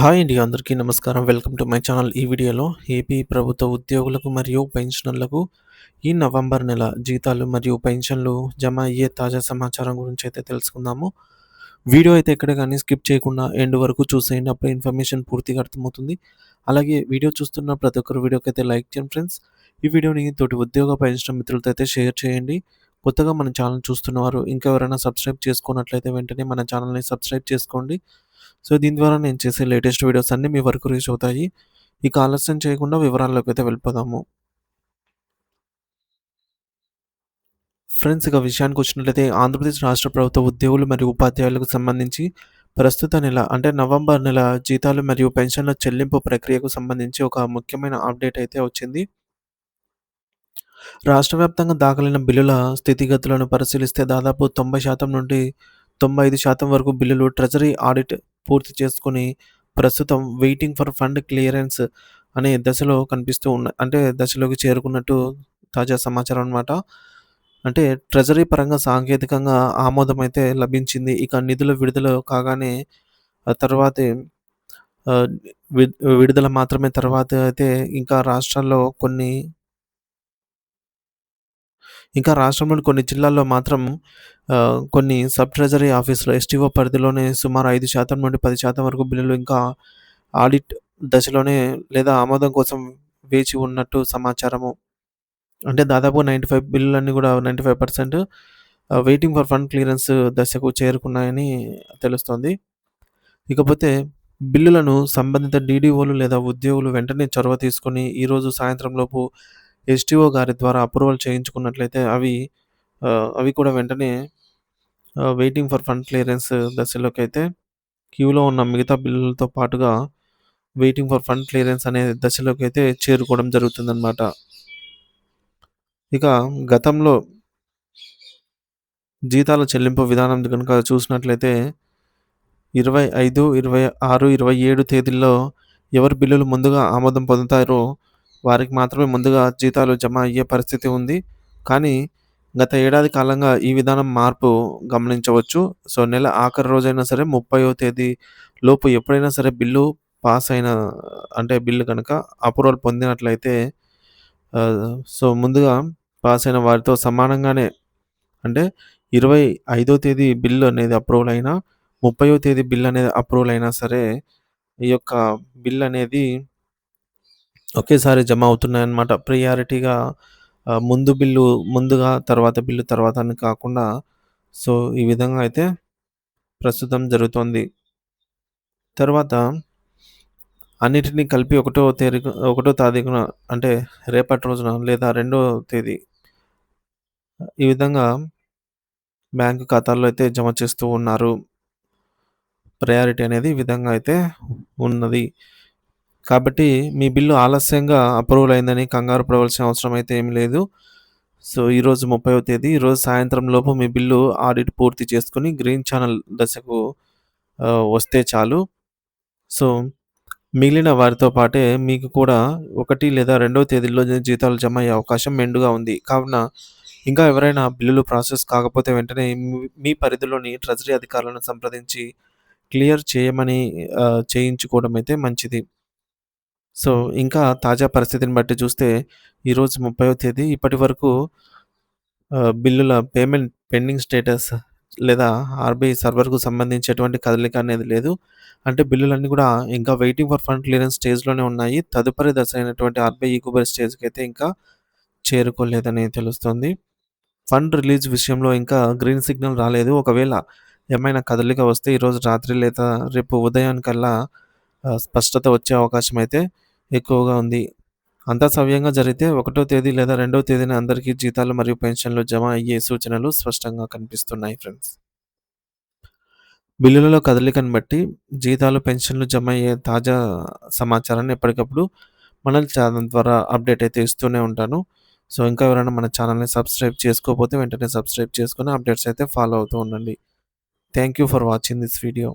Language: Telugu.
హాయ్ అండి అందరికీ నమస్కారం. Welcome to my channel. ఈ వీడియోలో ఏపీ ప్రభుత్వ ఉద్యోగులకు మరియు పెన్షనర్లకు ఈ నవంబర్ నెల జీతాలు మరియు పెన్షన్లు జమ అయ్యే తాజా సమాచారం గురించి అయితే తెలుసుకుందాము. వీడియో అయితే ఎక్కడ కానీ స్కిప్ చేయకుండా ఎండ్ వరకు చూసేయండి. అప్పుడు ఇన్ఫర్మేషన్ పూర్తిగా అర్థమవుతుంది. అలాగే వీడియో చూస్తున్న ప్రతి ఒక్కరు వీడియోకి అయితే లైక్ చేయండి ఫ్రెండ్స్. ఈ వీడియోని తోటి ఉద్యోగ పెన్షన్ మిత్రులతో అయితే షేర్ చేయండి. కొత్తగా మన ఛానల్ చూస్తున్నవారు ఇంకా ఎవరైనా సబ్స్క్రైబ్ చేసుకున్నట్లయితే వెంటనే మన ఛానల్ని సబ్స్క్రైబ్ చేసుకోండి. సో దీని ద్వారా నేను చేసే లేటెస్ట్ వీడియోస్ అన్నీ మీ వరకు రీచ్ అవుతాయి. ఇక ఆలస్యం చేయకుండా వివరాల్లోకి అయితే వెళ్ళిపోదాము. ఫ్రెండ్స్ ఇక విషయానికి వచ్చినట్లయితే ఆంధ్రప్రదేశ్ రాష్ట్ర ప్రభుత్వ ఉద్యోగులు మరియు ఉపాధ్యాయులకు సంబంధించి ప్రస్తుత నెల అంటే నవంబర్ నెల జీతాలు మరియు పెన్షన్ల చెల్లింపు ప్రక్రియకు సంబంధించి ఒక ముఖ్యమైన అప్డేట్ అయితే వచ్చింది. రాష్ట్ర వ్యాప్తంగా దాఖలైన బిల్లుల స్థితిగతులను పరిశీలిస్తే దాదాపు తొంభై శాతం నుండి తొంభై ఐదు శాతం వరకు బిల్లులు ట్రెజరీ ఆడిట్ పూర్తి చేసుకుని ప్రస్తుతం వెయిటింగ్ ఫర్ ఫండ్ క్లియరెన్స్ అనే దశలో కనిపిస్తూ ఉన్న అంటే దశలోకి చేరుకున్నట్టు తాజా సమాచారం అనమాట అంటే ట్రెజరీ పరంగా సాంకేతికంగా ఆమోదం అయితే లభించింది. ఇక నిధుల విడుదల కాగానే తర్వాత తర్వాతే వి- విడుదల మాత్రమే తర్వాత అయితే ఇంకా రాష్ట్రాల్లో కొన్ని ఇంకా రాష్ట్రంలోని కొన్ని జిల్లాల్లో మాత్రం కొన్ని సబ్ ట్రెజరీ ఆఫీసులో ఎస్టీఓ పరిధిలోనే సుమారు ఐదు శాతం నుండి పది శాతం వరకు బిల్లులు ఇంకా ఆడిట్ దశలోనే లేదా ఆమోదం కోసం వేచి ఉన్నట్టు సమాచారము. అంటే దాదాపు నైంటీ ఫైవ్ బిల్లులన్నీ కూడా ninety five percent waiting for fund clearance దశకు చేరుకున్నాయని తెలుస్తోంది. ఇకపోతే బిల్లులను సంబంధిత డీడీఓలు లేదా ఉద్యోగులు వెంటనే చొరవ తీసుకొని ఈరోజు సాయంత్రం లోపు ఎస్టీఓ గారి ద్వారా అప్రూవల్ చేయించుకున్నట్లయితే అవి అవి కూడా వెంటనే వెయిటింగ్ ఫర్ ఫండ్ క్లియరెన్స్ దశలోకి అయితే క్యూలో ఉన్న మిగతా బిల్లులతో పాటుగా వెయిటింగ్ ఫర్ ఫండ్ క్లియరెన్స్ అనే దశలోకి అయితే చేరుకోవడం జరుగుతుందన్నమాట. ఇక గతంలో జీతాల చెల్లింపు విధానం కనుక చూసినట్లయితే ఇరవై ఐదు ఇరవై ఆరు ఇరవై ఏడు తేదీల్లో ఎవరి బిల్లులు ముందుగా ఆమోదం పొందుతారో వారికి మాత్రమే ముందుగా జీతాలు జమ అయ్యే పరిస్థితి ఉంది. కానీ గత ఏడాది కాలంగా ఈ విధానం మార్పు గమనించవచ్చు. సో నెల ఆఖరి రోజైనా సరే ముప్పైవ తేదీ లోపు ఎప్పుడైనా సరే బిల్లు పాస్ అయిన అంటే బిల్లు కనుక అప్రూవల్ పొందినట్లయితే సో ముందుగా పాస్ అయిన వారితో సమానంగానే అంటే ఇరవై ఐదో తేదీ బిల్లు అనేది అప్రూవల్ అయినా ముప్పైవ తేదీ బిల్ అనేది అప్రూవల్ అయినా సరే ఈ యొక్క బిల్ అనేది ఒకేసారి జమ అవుతున్నాయన్నమాట. ప్రియారిటీగా ముందు బిల్లు ముందుగా తర్వాత బిల్లు తర్వాత అని కాకుండా సో ఈ విధంగా అయితే ప్రస్తుతం జరుగుతోంది. తర్వాత అన్నిటినీ కలిపి ఒకటో తేదీ ఒకటో తారీఖున అంటే రేపటి రోజున లేదా రెండో తేదీ ఈ విధంగా బ్యాంకు ఖాతాల్లో అయితే జమ చేస్తూ ఉన్నారు. ప్రయారిటీ అనేది ఈ విధంగా అయితే ఉన్నది. కాబట్టి మీ బిల్లు ఆలస్యంగా అప్రూవల్ అయిందని కంగారు పడవలసిన అవసరం అయితే ఏమి లేదు. సో ఈరోజు ముప్పైవ తేదీ. ఈరోజు సాయంత్రం లోపు మీ బిల్లు ఆడిట్ పూర్తి చేసుకుని గ్రీన్ ఛానల్ దశకు వస్తే చాలు. సో మిగిలిన వారితో పాటే మీకు కూడా ఒకటి లేదా రెండవ తేదీలో జీతాలు జమ అయ్యే అవకాశం మెండుగా ఉంది. కావున ఇంకా ఎవరైనా బిల్లులు ప్రాసెస్ కాకపోతే వెంటనే మీ- పరిధిలోని ట్రెజరీ అధికారులను సంప్రదించి క్లియర్ చేయమని చేయించుకోవడం అయితే మంచిది. సో ఇంకా తాజా పరిస్థితిని బట్టి చూస్తే ఈరోజు ముప్పైవ తేదీ. ఇప్పటి వరకు బిల్లుల పేమెంట్ పెండింగ్ స్టేటస్ లేదా ఆర్బీఐ సర్వర్కు సంబంధించి ఎటువంటి కదలిక అనేది లేదు. అంటే బిల్లులన్నీ కూడా ఇంకా వెయిటింగ్ ఫర్ ఫండ్ క్లియరెన్స్ స్టేజ్లోనే ఉన్నాయి. తదుపరి దశ అయినటువంటి ఆర్బీఐ ఈకుబర్ స్టేజ్కి అయితే ఇంకా చేరుకోలేదని తెలుస్తుంది. ఫండ్ రిలీజ్ విషయంలో ఇంకా గ్రీన్ సిగ్నల్ రాలేదు. ఒకవేళ ఏమైనా కదలిక వస్తే ఈరోజు రాత్రి లేదా రేపు ఉదయానికల్లా స్పష్టత వచ్చే అవకాశం అయితే ఎక్కువగా ఉంది. అంతా సవ్యంగా జరిగితే ఒకటో తేదీ లేదా రెండో తేదీన అందరికీ జీతాలు మరియు పెన్షన్లు జమ అయ్యే సూచనలు స్పష్టంగా కనిపిస్తున్నాయి ఫ్రెండ్స్. బిల్లులలో కదలికను బట్టి జీతాలు పెన్షన్లు జమ అయ్యే తాజా సమాచారాన్ని ఎప్పటికప్పుడు మన ఛానల్ ద్వారా అప్డేట్ అయితే ఇస్తూనే ఉంటాను. సో ఇంకా ఎవరైనా మన ఛానల్ని సబ్స్క్రైబ్ చేసుకోకపోతే వెంటనే సబ్స్క్రైబ్ చేసుకుని అప్డేట్స్ అయితే ఫాలో అవుతూ ఉండండి. Thank you for watching this video.